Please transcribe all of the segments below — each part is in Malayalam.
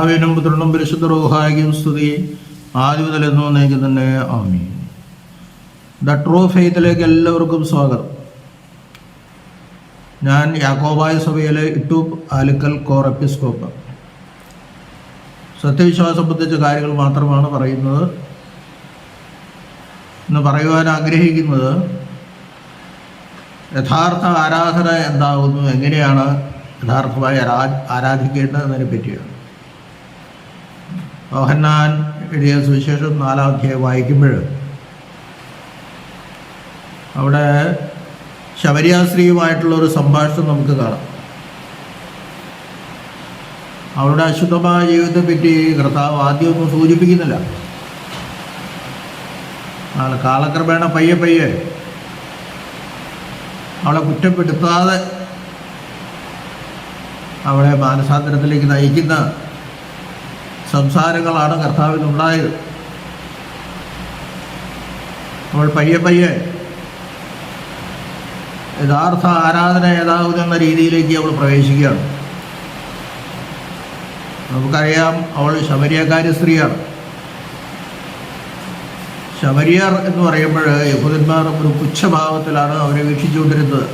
പിതാവിനും പുത്രനും പരിശുദ്ധ റോഹായും സ്തുതി. ആദ്യം മുതൽ എന്ന് വന്നേക്ക് തന്നെ ആമീൻ. ദ ട്രൂ ഫെയ്ത്തിലേക്ക് എല്ലാവർക്കും സ്വാഗതം. ഞാൻ യാക്കോബായ സഭയിലെ ഇട്ടൂപ്പ് ആലുക്കൽ കോർ എപ്പിസ്കോപ്പ്. സത്യവിശ്വാസം സംബന്ധിച്ച കാര്യങ്ങൾ മാത്രമാണ് പറയുന്നത്. എന്ന് പറയുവാൻ ആഗ്രഹിക്കുന്നത് യഥാർത്ഥ ആരാധന എന്താകുന്നു? എങ്ങനെയാണ് യഥാർത്ഥമായി ആരാ ആരാധിക്കേണ്ടതെന്നതിനെ പറ്റിയാണ് മോഹന്നാൻ എഴുതിയ സുവിശേഷം നാലാം അധ്യായം വായിക്കുമ്പോൾ അവിടെ ശബരിയാസ്ത്രീയുമായിട്ടുള്ള ഒരു സംഭാഷണം നമുക്ക് കാണാം. അവരുടെ അശുദ്ധമായ ജീവിതത്തെ പറ്റി കർത്താവ് ആദ്യമൊന്നും സൂചിപ്പിക്കുന്നില്ല. ആൾ കാലക്രമേണ പയ്യെ പയ്യെ അവളെ കുറ്റപ്പെടുത്താതെ അവളെ മാനസാന്തരത്തിലേക്ക് നയിക്കുന്ന സംസാരങ്ങളാണ് കർത്താവിനുണ്ടായത്. അവൾ പയ്യെ പയ്യെ യഥാർത്ഥ ആരാധന എന്ന രീതിയിലേക്ക് അവൾ പ്രവേശിക്കുകയാണ്. നമുക്കറിയാം അവൾ ശബരിയക്കാരി സ്ത്രീയാണ്. ശബരിയർ എന്ന് പറയുമ്പോൾ യഹൂദന്മാർ ഒരു പുച്ഛഭാവത്തിലാണ് അവരെ വീക്ഷിച്ചുകൊണ്ടിരുന്നത്.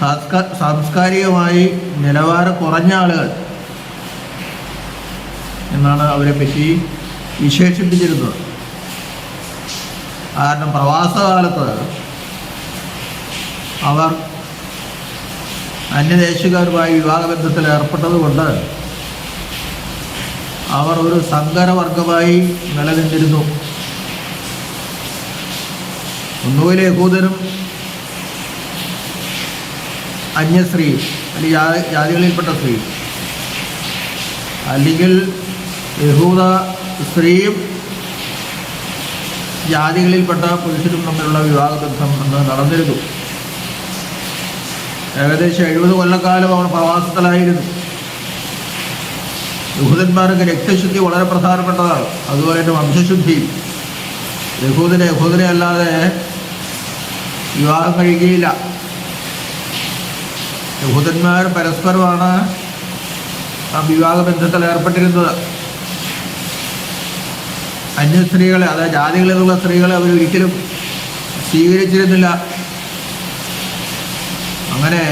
സാംസ്കാ- സാംസ്കാരികമായി നിലവാരം കുറഞ്ഞ ആളുകൾ. എന്നാണ് അവരെ പറ്റി വിശേഷിപ്പിച്ചിരുന്നത്. കാരണം പ്രവാസകാലത്ത് അവർ അന്യദേശക്കാരുമായി വിവാഹബന്ധത്തിൽ ഏർപ്പെട്ടതുകൊണ്ട് അവർ ഒരു സങ്കരവർഗമായി നിലനിന്നിരുന്നു. ഒന്നുകിൽ യഹൂദനും അന്യസ്ത്രീ അല്ലെങ്കിൽ ജാതികളിൽപ്പെട്ട സ്ത്രീ അല്ലെങ്കിൽ യഹൂദ സ്ത്രീയും ജാതികളിൽപ്പെട്ട പുരുഷനും തമ്മിലുള്ള വിവാഹബന്ധം അന്ന് നടന്നിരുന്നു. ഏകദേശം എഴുപത് കൊല്ലക്കാലം അവൾ പ്രവാസത്തിലായിരുന്നു. യഹൂദന്മാർക്ക് രക്തശുദ്ധി വളരെ പ്രധാനപ്പെട്ടതാണ്. അതുപോലെ തന്നെ വംശശുദ്ധി യഹൂദനെ യഹൂദനെ അല്ലാതെ വിവാഹം കഴിക്കുകയില്ല. യഹൂദന്മാർ പരസ്പരമാണ് ആ വിവാഹ ബന്ധത്തിൽ ഏർപ്പെട്ടിരുന്നത്. അന്യ സ്ത്രീകളെ അതായത് ജാതികളിലുള്ള സ്ത്രീകളെ അവർ ഒരിക്കലും സ്വീകരിച്ചിരുന്നില്ല. അങ്ങനെ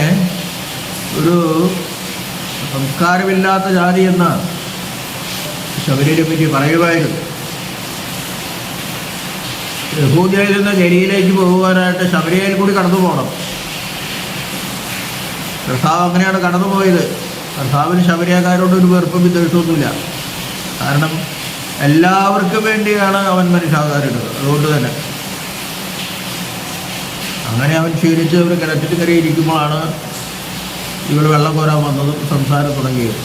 ഒരു സംസ്കാരമില്ലാത്ത ജാതി എന്ന് ശബരിയെ പറ്റി പറയുമായിരുന്നു. യഹൂദിയയിൽ നിന്ന് ഗരിയിലേക്ക് പോകുവാനായിട്ട് ശബരിയയിൽ കൂടി കടന്നു പോകണം. കർത്താവ് അങ്ങനെയാണ് കടന്നു പോയത് കർത്താവിന് ശബരിയക്കാരോട് ഒരു വെറുപ്പും വിദ്വേഷമൊന്നുമില്ല കാരണം എല്ലാവർക്കും വേണ്ടിയാണ് അവൻ മനുഷ്യാവതാരം എടുത്തത് അതുകൊണ്ട് തന്നെ. അങ്ങനെ അവൻ ക്ഷീണിച്ച് അവർ കിണറ്റിൽ കയറി ഇരിക്കുമ്പോഴാണ് ഇവർ വെള്ളം കോരാൻ വന്നതും സംസാരം തുടങ്ങിയത്.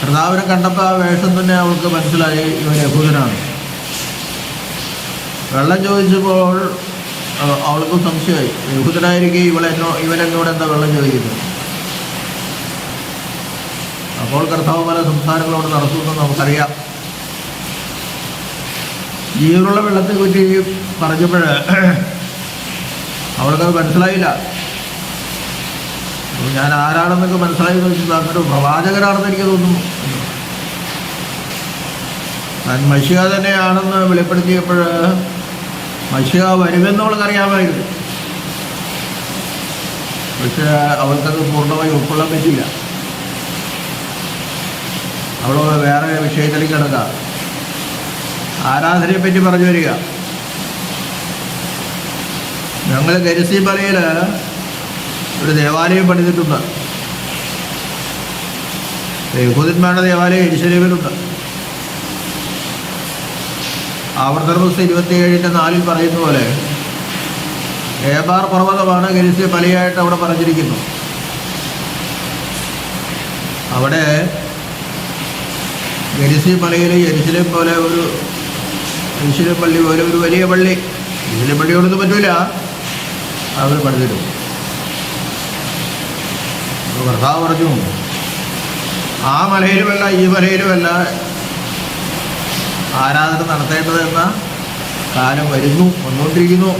കർത്താവിനെ കണ്ടപ്പോൾ ആ വേഷം തന്നെ അവൾക്ക് മനസ്സിലായി ഇവൻ യഹൂദനാണ്. വെള്ളം ചോദിച്ചപ്പോൾ അവൾക്കും സംശയമായി യഹൂദനായിരിക്കും ഇവളെന്നോ ഇവനെന്നോട് എന്താ വെള്ളം ചോദിക്കുന്നത്? അപ്പോൾ കർത്താവ് പല സംസ്ഥാനങ്ങളോട് നടത്തുമെന്ന് നമുക്കറിയാം. ജീവനുള്ള വെള്ളത്തെ പറ്റി പറഞ്ഞപ്പോൾ അവൾക്കത് മനസ്സിലായില്ല. ഞാൻ ആരാണെന്നൊക്കെ മനസ്സിലായി അങ്ങൊരു പ്രവാചകനാണെന്ന് എനിക്ക് തോന്നുന്നു. താൻ മഷിക തന്നെയാണെന്ന് വെളിപ്പെടുത്തിയപ്പോൾ മഷിക വരുമെന്ന് അവൾക്കറിയാമായിരുന്നു പക്ഷേ അവൾക്കത് പൂർണമായി ഉൾക്കൊള്ളാൻ പറ്റില്ല അവൾ വേറെ വിഷയത്തിലേക്ക് കിടക്കുക ആരാധനയെ പറ്റി പറഞ്ഞു വരിക. ഞങ്ങൾ ഗരിസി മലയിൽ ഒരു ദേവാലയം പണിതിട്ടുണ്ട്. യഹൂദന്മാരുടെ ദേവാലയം എരിശലേമിലുണ്ട്. ആവർത്തന പുസ്തകം ഇരുപത്തിയേഴിന്റെ നാലിൽ പറയുന്ന പോലെ ഏബാർ പർവതമാണ് ഗരിസി പലയായിട്ട് അവിടെ പറഞ്ഞിരിക്കുന്നു. അവിടെ ഗരിസി മലയിൽ ജരിസിലേം പോലെ ഒരു എരിശിലേം പള്ളി പോലെ ഒരു വലിയ പള്ളി. എരിശിലേം പള്ളിയോടൊന്നും പറ്റൂല. അവർ പണിതിരും ഭർത്താവ് പറഞ്ഞു ആ മലയിലുമല്ല ഈ മലയിലുമല്ല ആരാധന നടത്തേണ്ടതെന്ന കാലം വരുന്നു വന്നുകൊണ്ടിരിക്കുന്നു.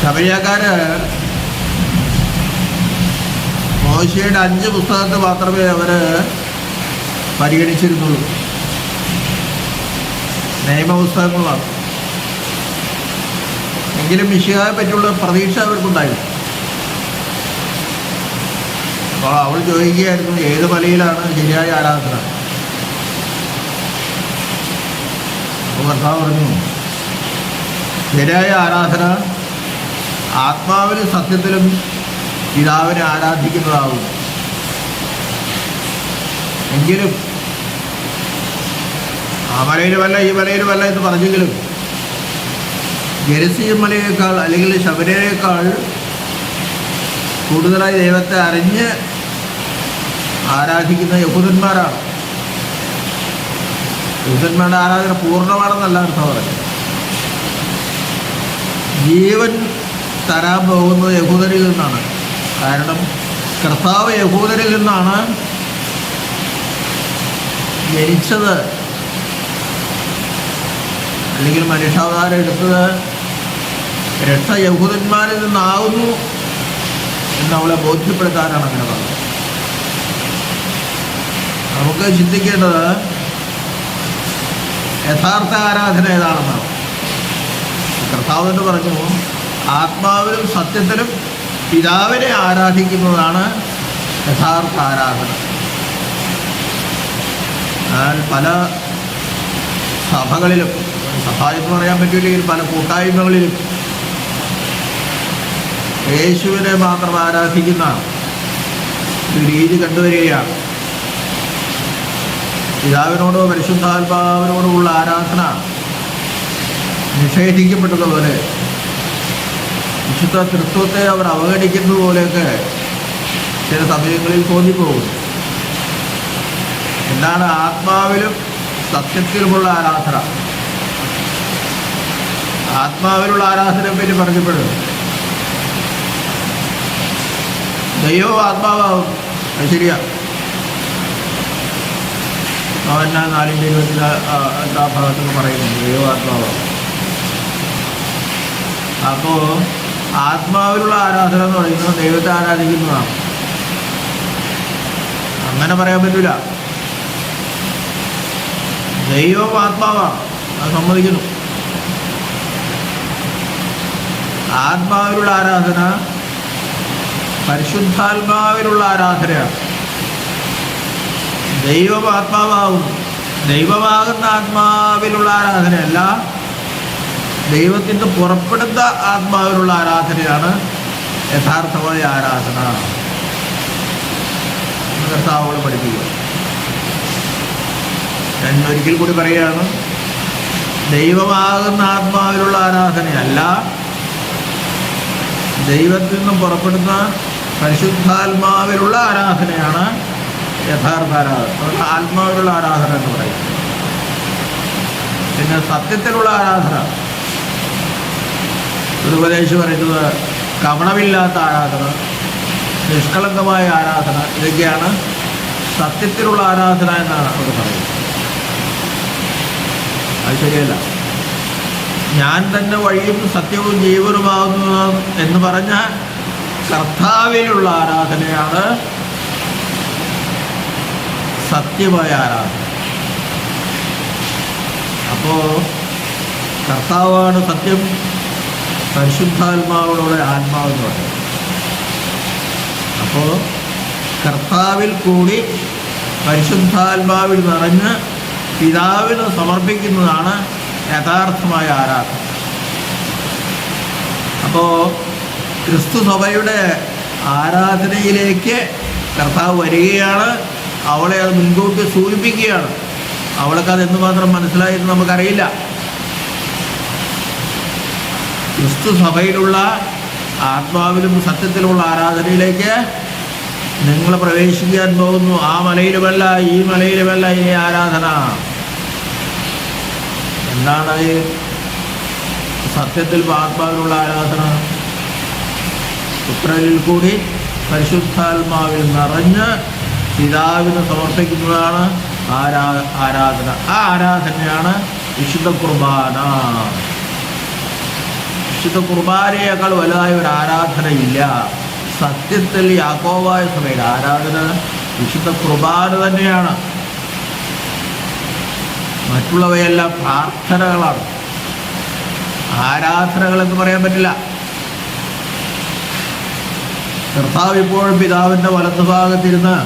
ശബരിയാക്കാര് മോശയുടെ അഞ്ച് പുസ്തകത്തെ മാത്രമേ അവർ പരിഗണിച്ചിരുന്നുള്ളൂ. നിയമപുസ്തകങ്ങളാണ്. എങ്കിലും മിഷിഹായെ പറ്റിയുള്ള പ്രതീക്ഷ അവർക്കുണ്ടായിരുന്നു അപ്പോൾ അവൾ ചോദിക്കുകയായിരുന്നു ഏത് മലയിലാണ് ശരിയായ ആരാധന? ഭർത്താവ് പറഞ്ഞു ശരിയായ ആരാധന ആത്മാവിലും സത്യത്തിലും പിതാവിനെ ആരാധിക്കുന്നതാവും എങ്കിലും ആ മലയിലുമല്ല ഈ മലയിലുമല്ല എന്ന് പറഞ്ഞെങ്കിലും ജെറുസലേം മലയേക്കാൾ അല്ലെങ്കിൽ ശബരിയേക്കാൾ കൂടുതലായി ദൈവത്തെ അറിഞ്ഞ് ആരാധിക്കുന്ന യഹൂദന്മാരാണ്. യഹൂദന്മാരുടെ ആരാധന പൂർണമാണെന്നല്ല അർത്ഥം പറയുന്നത്. ജീവൻ തരാൻ പോകുന്നത് യഹൂദരിൽ നിന്നാണ്. കാരണം കർത്താവ് യഹൂദരിൽ നിന്നാണ് ജനിച്ചത്. അല്ലെങ്കിൽ മനുഷ്യാവതാരം എടുത്തത്. രക്ഷ യഹൂദന്മാരിൽ നിന്നാകുന്നു എന്ന് അവളെ ബോധ്യപ്പെടുത്താനാണ് അങ്ങനെ പറഞ്ഞത്. നമുക്ക് ചിന്തിക്കേണ്ടത് യഥാർത്ഥ ആരാധന ഏതാണെന്നാണ്. കർത്താവ് എന്ന് പറഞ്ഞു ആത്മാവിലും സത്യത്തിലും പിതാവിനെ ആരാധിക്കുന്നതാണ് യഥാർത്ഥ ആരാധന. എന്നാൽ പല സഭകളിലും സഭ എന്ന് പറയാൻ പറ്റില്ലെങ്കിൽ പല കൂട്ടായ്മകളിലും യേശുവിനെ മാത്രം ആരാധിക്കുന്ന ഒരു രീതി കണ്ടുവരികയാണ്. പിതാവിനോടോ പരിശുദ്ധാത്മാവിനോടോ ഉള്ള ആരാധന നിഷേധിക്കപ്പെട്ടതുപോലെ വിശുദ്ധ തൃത്വത്തെ അവർ അവഗണിക്കുന്നത് പോലെയൊക്കെ ചില സമയങ്ങളിൽ തോന്നിപ്പോകും എന്താണ് ആത്മാവിലും സത്യത്തിലുമുള്ള ആരാധന? ആത്മാവിലുള്ള ആരാധനയെ പറ്റി പറഞ്ഞപ്പോഴും. ദൈവം ആത്മാവാകും. അത് ശരിയാ. അവൻ നാലിന്റെ ഇരുപത്തി എട്ടാം ഭാഗത്തൊക്കെ പറയുന്നുണ്ട് ദൈവം ആത്മാവാകും. അപ്പോൾ ആത്മാവിലുള്ള ആരാധന എന്ന് പറയുന്നത് ദൈവത്തെ ആരാധിക്കുന്നതാണ്. അങ്ങനെ പറയാൻ പറ്റില്ല ദൈവം ആത്മാവാണ്. അത് സമ്മതിക്കുന്നു. ആത്മാവിലുള്ള ആരാധന പരിശുദ്ധാത്മാവിലുള്ള ആരാധനയാണ്. ദൈവം ആത്മാവാകുന്നു. ദൈവമാകുന്ന ആത്മാവിലുള്ള ആരാധനയല്ല ദൈവത്തിന്റെ പുറപ്പെടുന്ന ആത്മാവിനുള്ള ആരാധനയാണ് യഥാർത്ഥമായ ആരാധന. കർത്താവോട് പഠിപ്പിക്കുക ഞാൻ ഒരിക്കൽ കൂടി പറയുകയാണ് ദൈവമാകുന്ന ആത്മാവിലുള്ള ആരാധനയല്ല ദൈവത്തിൽ നിന്നും പുറപ്പെടുന്ന പരിശുദ്ധാത്മാവിലുള്ള ആരാധനയാണ് യഥാർത്ഥ ആരാധന. അതുകൊണ്ട് ആത്മാവിലുള്ള ആരാധന എന്ന് പറയും പിന്നെ സത്യത്തിലുള്ള ആരാധന. ഉപദേശം പറയുന്നത് കവണമില്ലാത്ത ആരാധന നിഷ്കളങ്കമായ ആരാധന ഇതൊക്കെയാണ് സത്യത്തിലുള്ള ആരാധന എന്നാണ് അവർ പറയുന്നത്. അത് ശരിയല്ല. ഞാൻ തന്നെ വഴിയും സത്യവും ജീവനുമാകുന്നു എന്ന് പറഞ്ഞ കർത്താവിലുള്ള ആരാധനയാണ് സത്യമായ ആരാധന. അപ്പോൾ കർത്താവാണ് സത്യം പരിശുദ്ധാത്മാവിലൂടെ ആത്മാവെന്ന് പറയും. അപ്പോൾ കർത്താവിൽ കൂടി പരിശുദ്ധാത്മാവിൽ നിറഞ്ഞ് പിതാവിന് സമർപ്പിക്കുന്നതാണ് യഥാർത്ഥമായ ആരാധന. അപ്പോൾ ക്രിസ്തു സഭയുടെ ആരാധനയിലേക്ക് കർത്താവ് വരികയാണ്. അവളെ അത് മുൻകൂട്ടി സൂചിപ്പിക്കുകയാണ്. അവൾക്ക് അത് മാത്രം മനസ്സിലായെന്ന് നമുക്കറിയില്ല. ക്രിസ്തു സഭയിലുള്ള ആത്മാവിലും സത്യത്തിലുള്ള ആരാധനയിലേക്ക് നിങ്ങൾ പ്രവേശിക്കാൻ പോകുന്നു. ആ മലയിലുമല്ല ഈ മലയിലുമല്ല ഈ ആരാധന. എന്താണ് സത്യത്തിൽ ആത്മാവിലുള്ള ആരാധന? പുത്രനിൽ കൂടി പരിശുദ്ധാത്മാവിൽ നിറഞ്ഞ് പിതാവിന് സമർപ്പിക്കുന്നതാണ് ആരാ ആരാധന. ആ ആരാധനയാണ് വിശുദ്ധ കുർബാന. വിശുദ്ധ കുർബാനയേക്കാൾ വലുതായ ഒരു ആരാധനയില്ല. സത്യത്തിൽ യാക്കോവായ സഭയുടെ ആരാധന വിശുദ്ധ കുർബാന തന്നെയാണ്. മറ്റുള്ളവയെല്ലാം പ്രാർത്ഥനകളാണ്. ആരാധനകൾ എന്ന് പറയാൻ പറ്റില്ല. കർത്താവ് ഇപ്പോഴും പിതാവിന്റെ വലത്തുഭാഗത്തിരുന്ന്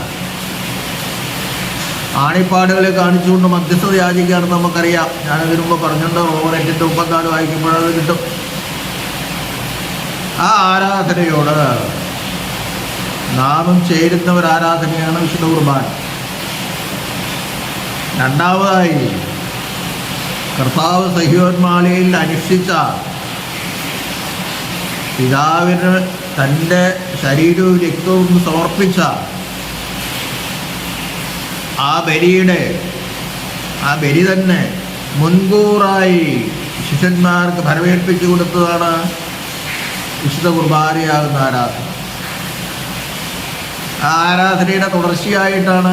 ആണിപ്പാടുകളെ കാണിച്ചുകൊണ്ട് മധ്യസ്ഥത യാചിക്കുകയാണെന്ന് നമുക്കറിയാം. ഞാനതിനു മുമ്പ് പറഞ്ഞിട്ടുണ്ട് റോമർ എട്ടിന്റെ മുപ്പത്തിനാല് വായിക്കുമ്പോഴത് കിട്ടും. ആ ആരാധനയോട് നാമം ചേരുന്ന ഒരു ആരാധനയാണ് വിശുദ്ധ കുർബാന. രണ്ടാമതായി കർത്താവ് സഹ്യോന്മാലയിൽ അനുഷ്ഠിച്ച പിതാവിന് തന്റെ ശരീരവും രക്തവും സമർപ്പിച്ച ആ ബലിയുടെ ആ ബലി തന്നെ മുൻകൂറായി ശിഷ്യന്മാർക്ക് ഫലമേൽപ്പിച്ചു കൊടുത്തതാണ് വിശുദ്ധ കുർബാനയാകുന്ന ആരാധന. ആ ആരാധനയുടെ തുടർച്ചയായിട്ടാണ്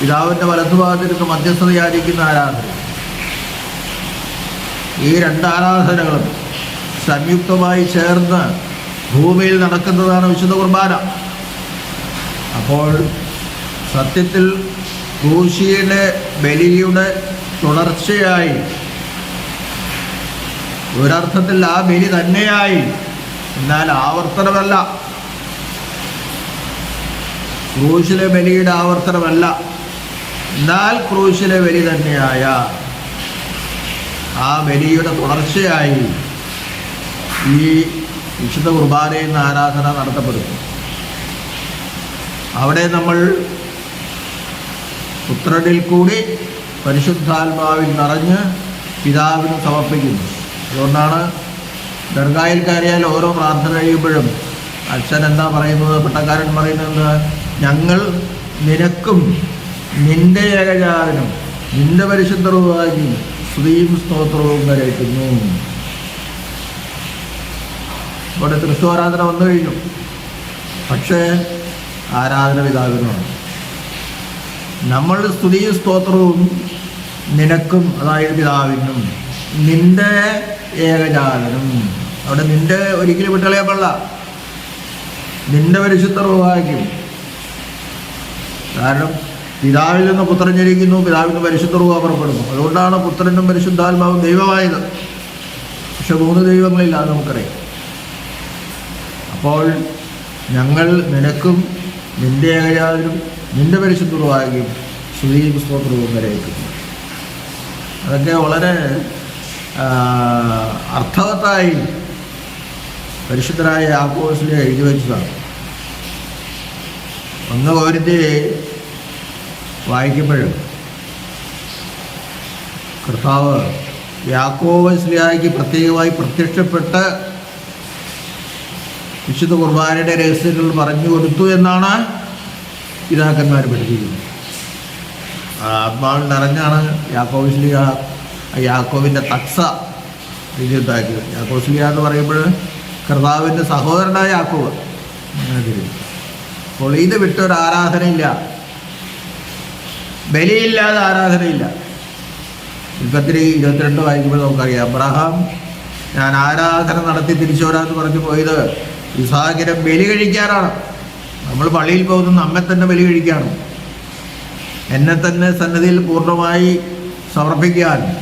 പിതാവിന്റെ വലതുഭാഗത്തിനൊക്കെ മധ്യസ്ഥത യാചിക്കുന്ന ആരാധന. ഈ രണ്ട് ആരാധനകളും സംയുക്തമായി ചേർന്ന് ഭൂമിയിൽ നടക്കുന്നതാണ് വിശുദ്ധ കുർബാന. അപ്പോൾ സത്യത്തിൽ ഭൂശിയുടെ ബലിയുടെ തുടർച്ചയായി. ഒരർത്ഥത്തിൽ ആ ബലി തന്നെയായി. എന്നാൽ ആവർത്തനമല്ല. ക്രൂശിലെ ബലിയുടെ ആവർത്തനമല്ല. എന്നാൽ ക്രൂശിലെ ബലി തന്നെയായ ആ ബലിയുടെ തുടർച്ചയായി ഈ വിശുദ്ധ കുർബാനയിൽ നിന്ന് ആരാധന നടത്തപ്പെടും അവിടെ നമ്മൾ പുത്രനിൽ കൂടി പരിശുദ്ധാത്മാവിൽ നിറഞ്ഞ് പിതാവിന് സമർപ്പിക്കുന്നു. അതുകൊണ്ടാണ് ദർഗായിൽ കയറിയാൽ ഓരോ പ്രാർത്ഥന കഴിയുമ്പോഴും അച്ഛൻ എന്താ പറയുന്നത്? പട്ടക്കാരൻ പറയുന്നത് ഞങ്ങൾ നിനക്കും നിന്റെ ഏകജാതനും നിന്റെ പരിശുദ്ധവുമായി സ്ത്രീയും സ്തോത്രവും കരയറ്റുന്നു ഇവിടെ ക്രിസ്തു ആരാധന വന്നു കഴിഞ്ഞു. പക്ഷേ ആരാധന പിതാവിനുമാണ് നമ്മൾ സ്തുതിയും സ്തോത്രവും നിനക്കും അതായത് പിതാവിനും നിന്റെ ഏകജാതനും അവിടെ നിന്റെ ഒരിക്കലും വിട്ടളയാൻ പള്ള. നിന്റെ പരിശുദ്ധർവാക്കും കാരണം പിതാവിൽ നിന്ന് പുത്രൻ ജനിക്കുന്നു പിതാവിൽ നിന്ന് റൂഹ പുറപ്പെടുന്നു. അതുകൊണ്ടാണ് പുത്രനും പരിശുദ്ധാത്മാവും ദൈവമായത്. പക്ഷെ മൂന്ന് ദൈവങ്ങളില്ല അത് നമുക്കറിയാം. അപ്പോൾ ഞങ്ങൾ നിനക്കും നിന്റെ ഏകജാതനും നിന്റെ പരിശുദ്ധ പരിശുദ്ധർവാകും സ്തുതിയും സ്തോത്രവും വരേക്കും അതൊക്കെ വളരെ അർത്ഥവത്തായി പരിശുദ്ധരായ യാക്കോസിൽ എഴുതി വെച്ചതാണ്. ഒന്ന് കോരിത്തി വായിക്കുമ്പോഴും കർത്താവ് യാക്കോവസ്ലിയായിക്ക് പ്രത്യേകമായി പ്രത്യക്ഷപ്പെട്ട് വിശുദ്ധ കുർബാനയുടെ രഹസ്യങ്ങൾ പറഞ്ഞു കൊടുത്തു എന്നാണ് പിതാക്കന്മാർ പഠിപ്പിക്കുന്നത്. ആത്മാവിൽ നിറഞ്ഞാണ് യാക്കോവിസ്ലിയ യാക്കോവിന്റെ തക്സ എഴുതിയുണ്ടാക്കിയത് യാക്കോസ്ലിയ എന്ന് പറയുമ്പോൾ കർത്താവിന്റെ സഹോദരനായ യാക്കോവ് അപ്പോൾ ഇത് വിട്ടൊരു ആരാധനയില്ല. ബലിയില്ലാതെ ആരാധനയില്ല. ഉൽപ്പത്തിരി ഇരുപത്തിരണ്ട് വായിക്കുമ്പോൾ നമുക്കറിയാം അബ്രഹാം ഞാൻ ആരാധന നടത്തി തിരിച്ചു വരാമെന്ന് പറഞ്ഞു പോയത് ഇസാഖിനെ ബലി കഴിക്കാനാണ്. നമ്മൾ പള്ളിയിൽ പോകുന്നത് നമ്മെ തന്നെ ബലി കഴിക്കാണ്. എന്നെ തന്നെ സന്നദ്ധിയിൽ പൂർണമായി സമർപ്പിക്കാൻ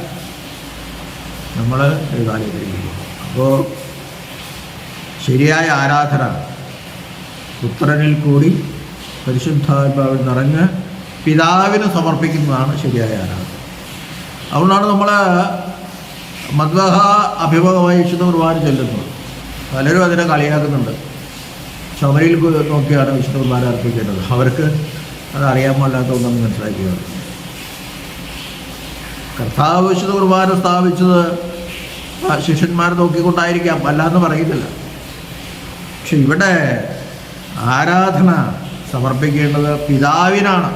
നമ്മൾ എഴുതാനിരിക്കുന്നു അപ്പോൾ ശരിയായ ആരാധന പുത്രനിൽ കൂടി പരിശുദ്ധാത്മാവിൽ നിറഞ്ഞ് പിതാവിന് സമർപ്പിക്കുന്നതാണ് ശരിയായ ആരാധന. അതുകൊണ്ടാണ് നമ്മൾ മദ്വഹ അഭിമുഖമായി വിശുദ്ധ കുർബാന ചെല്ലുന്നത്. പലരും അതിനെ കളിയാക്കുന്നുണ്ട്. ശബരിയിൽ നോക്കിയാണ് വിശുദ്ധ കുർബാന അർപ്പിക്കേണ്ടത്. അവർക്ക് അത് അറിയാൻ പാടില്ലാത്തതൊന്നും മനസ്സിലാക്കിയത് കർത്താവ് വിശുദ്ധ കുർബാന സ്ഥാപിച്ചത് ശിഷ്യന്മാരെ നോക്കിക്കൊണ്ടായിരിക്കാം. അല്ലാന്ന് പറയുന്നില്ല പക്ഷെ ഇവിടെ ആരാധന സമർപ്പിക്കേണ്ടത് പിതാവിനാണ്.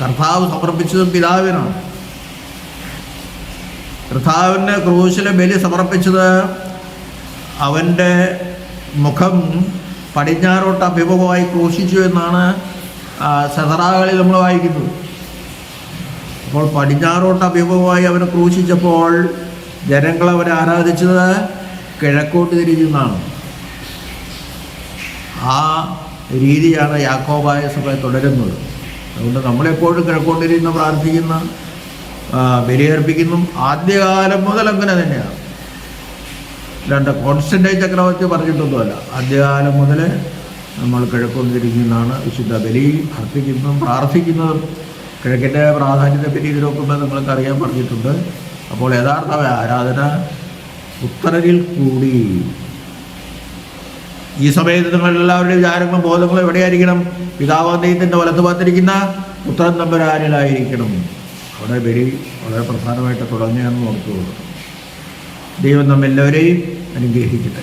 കർത്താവ് സമർപ്പിച്ചതും പിതാവിനാണ്. കർത്താവിന്റെ ക്രൂശിലെ ബലി സമർപ്പിച്ചത് അവന്റെ മുഖം പടിഞ്ഞാറോട്ട് അഭിമുഖമായി ക്രൂശിച്ചു എന്നാണ് സെതറാകളിൽ നമ്മൾ വായിക്കുന്നത്. അപ്പോൾ പടിഞ്ഞാറോട്ട് അഭിമുഖമായി അവനെ ക്രൂശിച്ചപ്പോൾ ജനങ്ങൾ അവനെ ആരാധിച്ചത് കിഴക്കോട്ട് തിരിഞ്ഞെന്നാണ് ആ രീതിയാണ് യാക്കോബായ സഭ തുടരുന്നത്. അതുകൊണ്ട് നമ്മളെപ്പോഴും കിഴക്കൊണ്ടിരുന്ന് പ്രാർത്ഥിക്കുന്ന ബലിയർപ്പിക്കുന്നു. ആദ്യകാലം മുതൽ അങ്ങനെ തന്നെയാണ്. രണ്ട് കോൺസ്റ്റന്റായി ചക്രവർത്തി പറഞ്ഞിട്ടൊന്നുമല്ല. ആദ്യകാലം മുതൽ നമ്മൾ കിഴക്കൊണ്ടിരിക്കുന്നതാണ് വിശുദ്ധ ബലി അർപ്പിക്കുന്നതും പ്രാർത്ഥിക്കുന്നതും. കിഴക്കിന്റെ പ്രാധാന്യത്തെ പറ്റി ഇത് നോക്കുമ്പോൾ നിങ്ങൾക്ക് അറിയാൻ പറഞ്ഞിട്ടുണ്ട്. അപ്പോൾ യഥാർത്ഥ ആരാധന ഉത്തരവിൽ കൂടി. ഈ സമയത്ത് നിങ്ങളെല്ലാവരുടെയും വിചാരങ്ങളും ബോധങ്ങളും എവിടെയായിരിക്കണം? പിതാവാന്തയത്തിന്റെ വലത്തുഭാഗത്തിരിക്കുന്ന ഉത്തരൻ തമ്പുരാനിലായിരിക്കണം അവിടെ ബലി വളരെ പ്രധാനമായിട്ട് തുടങ്ങിയാണെന്ന് ഓർത്തു ദൈവം നമ്മെല്ലാവരെയും അനുഗ്രഹിക്കട്ടെ.